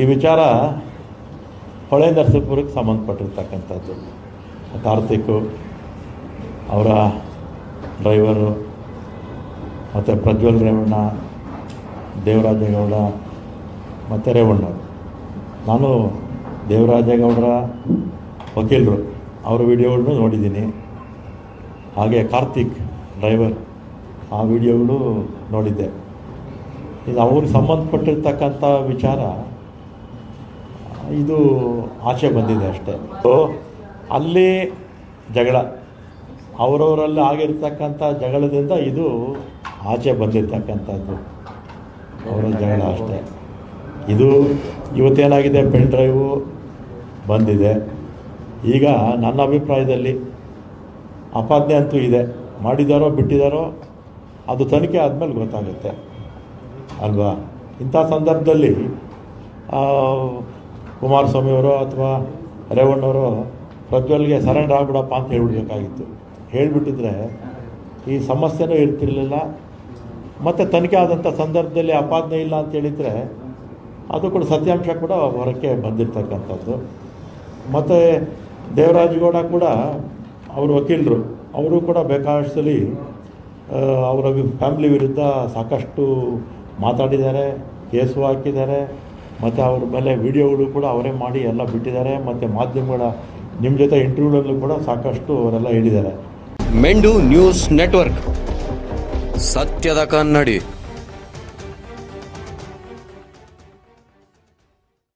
ಈ ವಿಚಾರ ಹೊಳೆ ನರಸೀಪುರಕ್ಕೆ ಸಂಬಂಧಪಟ್ಟಿರ್ತಕ್ಕಂಥದ್ದು. ಕಾರ್ತಿಕ್, ಅವರ ಡ್ರೈವರು ಮತ್ತು ಪ್ರಜ್ವಲ್ ರೇವಣ್ಣ, ದೇವರಾಜೇಗೌಡ ಮತ್ತು ರೇವಣ್ಣ ನಾನು ದೇವರಾಜೇಗೌಡರ ವಕೀಲರು. ಅವರ ವಿಡಿಯೋಗಳನ್ನು ನೋಡಿದ್ದೀನಿ. ಹಾಗೆ ಕಾರ್ತಿಕ್ ಡ್ರೈವರ್ ಆ ವಿಡಿಯೋಗಳು ನೋಡಿದ್ದೆ. ಇದು ಅವ್ರಿಗೆ ಸಂಬಂಧಪಟ್ಟಿರ್ತಕ್ಕಂಥ ವಿಚಾರ ಇದು ಆಚೆ ಬಂದಿದೆ ಅಷ್ಟೇ. ಅಲ್ಲಿ ಜಗಳ, ಅವರವರಲ್ಲಿ ಆಗಿರ್ತಕ್ಕಂಥ ಜಗಳದಿಂದ ಇದು ಆಚೆ ಬಂದಿರ್ತಕ್ಕಂಥದ್ದು. ಅವರ ಜಗಳ ಅಷ್ಟೇ. ಇದು ಇವತ್ತೇನಾಗಿದೆ, ಪೆನ್ ಡ್ರೈವು ಬಂದಿದೆ. ಈಗ ನನ್ನ ಅಭಿಪ್ರಾಯದಲ್ಲಿ ಅಪಾದನೆ ಅಂತೂ ಇದೆ. ಮಾಡಿದಾರೋ, ಬಿಟ್ಟಿದಾರೋ, ಅದು ತನಿಖೆ ಆದಮೇಲೆ ಗೊತ್ತಾಗುತ್ತೆ. ಅಲ್ವಾ? ಇಂಥ ಸಂದರ್ಭದಲ್ಲಿ ಕುಮಾರಸ್ವಾಮಿಯವರು ಅಥವಾ ರೇವಣ್ಣವರು ಪ್ರಜ್ವಲ್ಗೆ ಸರೆಂಡರ್ ಆಗ್ಬಿಡಪ್ಪ ಅಂತ ಹೇಳ್ಬಿಡ್ಬೇಕಾಗಿತ್ತು. ಹೇಳಿಬಿಟ್ಟಿದ್ರೆ ಈ ಸಮಸ್ಯೆನೂ ಇರ್ತಿರಲಿಲ್ಲ. ಮತ್ತು ತನಿಖೆ ಆದಂಥ ಸಂದರ್ಭದಲ್ಲಿ ಅಪಾದನೆ ಇಲ್ಲ ಅಂತ ಹೇಳಿದರೆ ಅದು ಕೂಡ ಸತ್ಯಾಂಶ ಕೂಡ ಹೊರಕ್ಕೆ ಬಂದಿರ್ತಕ್ಕಂಥದ್ದು. ಮತ್ತು ದೇವರಾಜಗೌಡ ಕೂಡ ಅವರು ವಕೀಲರು, ಅವರು ಕೂಡ ಬೇಕಾದಷ್ಟಲ್ಲಿ ಅವರ ಫ್ಯಾಮಿಲಿ ವಿರುದ್ಧ ಸಾಕಷ್ಟು ಮಾತಾಡಿದ್ದಾರೆ, ಕೇಸು ಹಾಕಿದ್ದಾರೆ. ಮತ್ತು ಅವ್ರ ಮೇಲೆ ವಿಡಿಯೋಗಳು ಕೂಡ ಅವರೇ ಮಾಡಿ ಎಲ್ಲ ಬಿಟ್ಟಿದ್ದಾರೆ, ಮತ್ತು ಮಾಧ್ಯಮಗಳ ನಿಮ್ಮ ಜೊತೆ ಇಂಟರ್ವ್ಯೂಗಳಲ್ಲೂ ಕೂಡ ಸಾಕಷ್ಟು ಅವರೆಲ್ಲ ಹೇಳಿದ್ದಾರೆ. ಮೆಂಡು ನ್ಯೂಸ್ ನೆಟ್ವರ್ಕ್. ಸತ್ಯದ ಕನ್ನಡಿ.